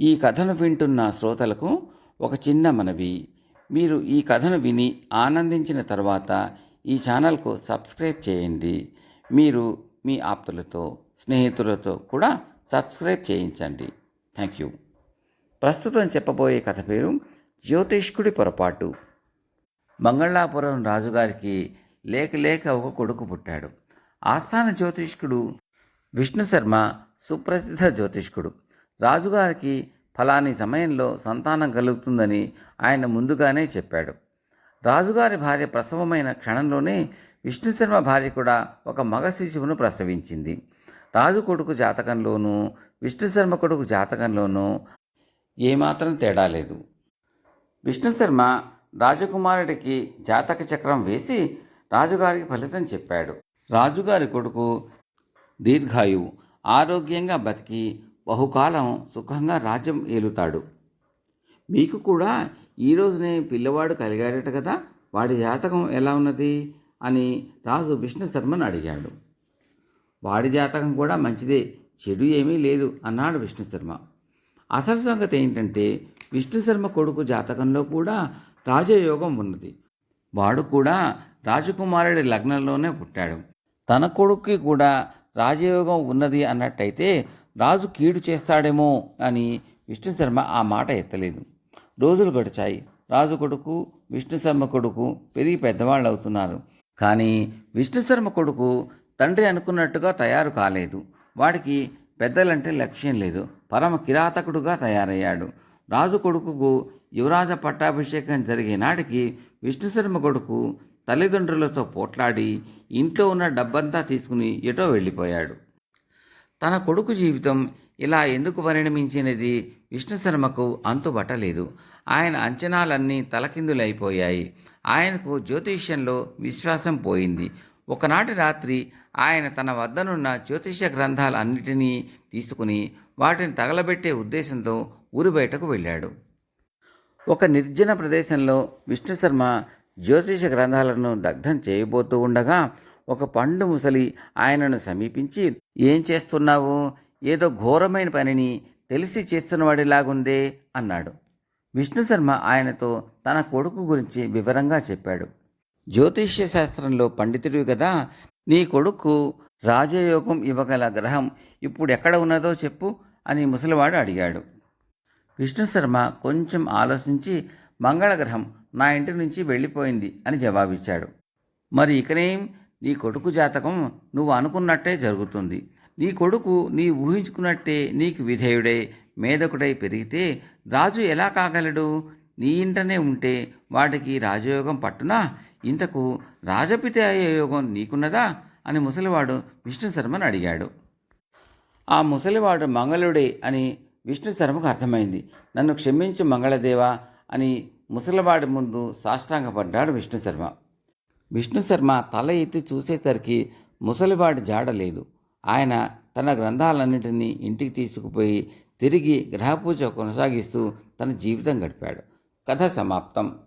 ఈ కథను వింటున్న శ్రోతలకు ఒక చిన్న మనవి. మీరు ఈ కథను విని ఆనందించిన తర్వాత ఈ ఛానల్కు సబ్స్క్రైబ్ చేయండి. మీరు మీ ఆప్తులతో స్నేహితులతో కూడా సబ్స్క్రైబ్ చేయించండి. Thank you. ప్రస్తుతం చెప్పబోయే కథ పేరు జ్యోతిష్కుడి పొరపాటు. మంగళాపురం రాజుగారికి లేక లేక ఒక కొడుకు పుట్టాడు. ఆస్థాన జ్యోతిష్కుడు విష్ణు శర్మ సుప్రసిద్ధ జ్యోతిష్కుడు. రాజుగారికి ఫలాని సమయంలో సంతానం కలుగుతుందని ఆయన ముందుగానే చెప్పాడు. రాజుగారి భార్య ప్రసవమైన క్షణంలోనే విష్ణుశర్మ భార్య కూడా ఒక మగ శిశువును ప్రసవించింది. రాజు కొడుకు జాతకంలోనూ విష్ణుశర్మ కొడుకు జాతకంలోనూ ఏమాత్రం తేడా లేదు. విష్ణుశర్మ రాజకుమారుడికి జాతక చక్రం వేసి రాజుగారికి ఫలితం చెప్పాడు. రాజుగారి కొడుకు దీర్ఘాయువు ఆరోగ్యంగా బతికి బహుకాలం సుఖంగా రాజ్యం ఏలుతాడు. మీకు కూడా ఈ పిల్లవాడు కలిగాడట కదా వాడి జాతకం ఎలా ఉన్నది అని రాజు విష్ణు శర్మను అడిగాడు. వాడి జాతకం కూడా మంచిదే చెడు ఏమీ లేదు అన్నాడు విష్ణు శర్మ. అసలు సంగతి ఏంటంటే విష్ణు శర్మ కొడుకు జాతకంలో కూడా రాజయోగం ఉన్నది. వాడు కూడా రాజకుమారుడి లగ్నంలోనే పుట్టాడు. తన కొడుక్కి కూడా రాజయోగం ఉన్నది అన్నట్టయితే రాజు కీడు చేస్తాడేమో అని విష్ణు శర్మ ఆ మాట ఎత్తలేదు. రోజులు గడిచాయి. రాజు కొడుకు విష్ణు శర్మ కొడుకు పెరిగి పెద్దవాళ్ళు అవుతున్నారు కానీ విష్ణు శర్మ కొడుకు తండ్రి అనుకున్నట్టుగా తయారు కాలేదు. వాడికి పెద్దలంటే లక్ష్యం లేదు. పరమ కిరాతకుడుగా తయారయ్యాడు. రాజు కొడుకుకు యువరాజ పట్టాభిషేకం జరిగే నాటికి విష్ణు శర్మ కొడుకు తల్లిదండ్రులతో పోట్లాడి ఇంట్లో ఉన్న డబ్బంతా తీసుకుని ఎటో వెళ్ళిపోయాడు. తన కొడుకు జీవితం ఇలా ఎందుకు పరిణమించినది విష్ణు శర్మకు అంతుబట్టలేదు. ఆయన అంచనాలన్నీ తలకిందులైపోయాయి. ఆయనకు జ్యోతిష్యంలో విశ్వాసం పోయింది. ఒకనాటి రాత్రి ఆయన తన వద్దనున్న జ్యోతిష్య గ్రంథాలన్నిటినీ తీసుకుని వాటిని తగలబెట్టే ఉద్దేశంతో ఊరి బయటకు వెళ్ళాడు. ఒక నిర్జన ప్రదేశంలో విష్ణు శర్మ జ్యోతిష గ్రంథాలను దగ్ధం చేయబోతూ ఉండగా ఒక పండు ముసలి ఆయనను సమీపించి ఏం చేస్తున్నావు? ఏదో ఘోరమైన పనిని తెలిసి చేస్తున్నవాడిలాగుందే అన్నాడు. విష్ణు శర్మ ఆయనతో తన కొడుకు గురించి వివరంగా చెప్పాడు. జ్యోతిష్య శాస్త్రంలో పండితుడివి కదా నీ కొడుకు రాజయోగం ఇవ్వగల గ్రహం ఇప్పుడు ఎక్కడ ఉన్నదో చెప్పు అని ముసలివాడు అడిగాడు. విష్ణు శర్మ కొంచెం ఆలోచించి మంగళగ్రహం నా ఇంటి నుంచి వెళ్ళిపోయింది అని జవాబిచ్చాడు. మరి ఇకనేం? నీ కొడుకు జాతకం నువ్వు అనుకున్నట్టే జరుగుతుంది. నీ కొడుకు నీ ఊహించుకున్నట్టే నీకు విధేయుడై. మేధకుడై పెరిగితే రాజు ఎలా కాగలడు? నీ ఇంటనే ఉంటే వాటికి రాజయోగం పట్టునా? ఇంతకు రాజపిత అయ్యే యోగం నీకున్నదా? అని ముసలివాడు విష్ణు శర్మను అడిగాడు. ఆ ముసలివాడు మంగళుడే అని విష్ణు శర్మకు అర్థమైంది. నన్ను క్షమించు మంగళదేవ అని ముసలివాడి ముందు సాష్టాంగపడ్డాడు విష్ణు శర్మ. విష్ణు శర్మ తల ఎత్తి చూసేసరికి ముసలివాడి జాడ లేదు. ఆయన తన గ్రంథాలన్నింటినీ ఇంటికి తీసుకుపోయి తిరిగి గ్రహపూజ కొనసాగిస్తూ తన జీవితం గడిపాడు. కథ సమాప్తం.